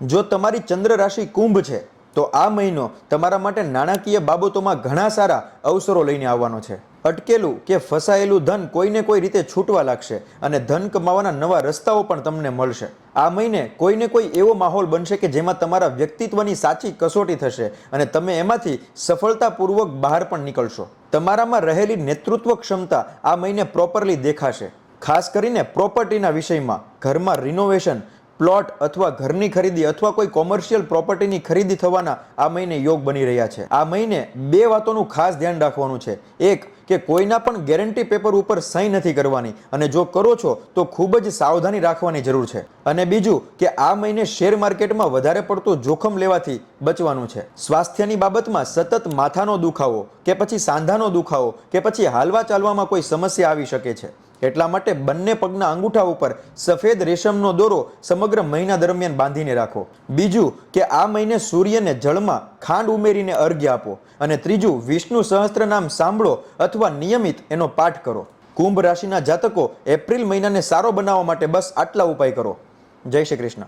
જો તમારી ચંદ્ર રાશિ કુંભ છે, તો આ મહિનો તમારા માટે નાણાકીય બાબતોમાં ઘણા સારા અવસરો લઈને આવવાનો છે. અટકેલું કે ફસાયેલું ધન કોઈને કોઈ રીતે છૂટવા લાગશે અને ધન કમાવાના નવા રસ્તાઓ પણ તમને મળશે. આ મહિને કોઈને કોઈ એવો માહોલ બનશે કે જેમાં તમારા વ્યક્તિત્વની સાચી કસોટી થશે અને તમે એમાંથી સફળતાપૂર્વક બહાર પણ નીકળશો. તમારામાં રહેલી નેતૃત્વ ક્ષમતા આ મહિને પ્રોપરલી દેખાશે. ખાસ કરીને પ્રોપર્ટીના વિષયમાં ઘરમાં રિનોવેશન પ્લોટ અથવા ઘરની ખરીદી અથવા કોઈ કોમર્શિયલ પ્રોપર્ટીની ખરીદી થવાના આ મહિને યોગ બની રહ્યા છે. આ મહિને બે વાતોનું ખાસ ધ્યાન રાખવાનું છે. એક, કે કોઈના પણ ગેરંટી પેપર ઉપર સહી નથી કરવાની અને જો કરો છો, તો ખૂબ જ સાવધાની રાખવાની જરૂર છે. અને બીજું, કે આ મહિને શેર માર્કેટમાં વધારે પડતું જોખમ લેવાથી બચવાનું છે. સ્વાસ્થ્યની બાબતમાં સતત માથાનો દુખાવો કે પછી સાંધાનો દુખાવો કે પછી હાલવા ચાલવામાં કોઈ સમસ્યા આવી શકે છે. એટલા માટે બંને પગના અંગૂઠા ઉપર સફેદ રેશમનો દોરો સમગ્ર મહિના દરમિયાન બાંધીને રાખો. બીજું કે આ મહિને સૂર્યને જળમાં ખાંડ ઉમેરીને અર્ઘ્ય આપો અને ત્રીજું, વિષ્ણુ સહસ્ત્ર નામ સાંભળો અથવા નિયમિત એનો પાઠ કરો. કુંભ રાશિના જાતકો એપ્રિલ મહિનાને સારો બનાવવા માટે બસ આટલા ઉપાય કરો. જય શ્રી કૃષ્ણ.